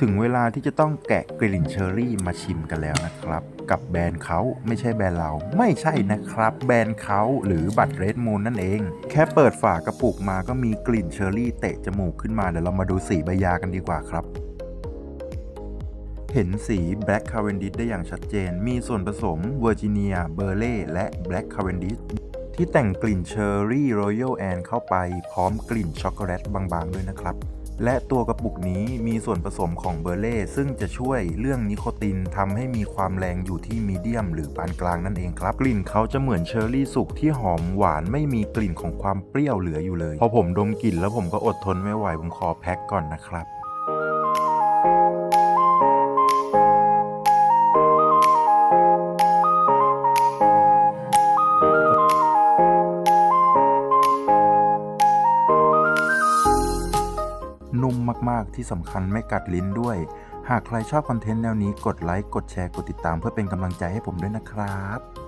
ถึงเวลาที่จะต้องแกะกลิ่นเชอร์รี่มาชิมกันแล้วนะครับ กับแบรนด์เขาไม่ใช่แบรนด์เราไม่ใช่นะครับ แบรนด์เขาหรือบัตรเรดมูนนั่นเอง แค่เปิดฝากระปุกมาก็มีกลิ่นเชอร์รี่เตะจมูกขึ้นมาเดี๋ยวเรามาดูสีใบยากันดีกว่าครับเห็นสี Black Cavendish ได้อย่างชัดเจน มีส่วนผสม Virginia, b u r l e y และ Black Cavendish ที่แต่งกลิ่นเชอร์รี่รอยัลแอนเข้าไป พร้อมกลิ่นช็อกโกแลตบางๆ ด้วยนะครับ และตัวกระปุกนี้มีส่วนผสมของเบอร์เล่ซึ่งจะช่วยเรื่องนิโคตินทำให้มีความแรงอยู่ที่มีเดียม หรือปานกลางนั่นเองครับ กลิ่นเขาจะเหมือนเชอร์รี่สุกที่หอมหวานไม่มีกลิ่นของความเปรี้ยวเหลืออยู่เลย พอผมดมกลิ่นแล้วผมก็อดทนไม่ไหวผมขอแพ็คก่อนนะครับ นุ่มมากๆ ที่สำคัญไม่กัดลิ้นด้วย หากใครชอบคอนเทนต์แนวนี้กดไลค์ กดแชร์ กดติดตามเพื่อเป็นกำลังใจให้ผมด้วยนะครับ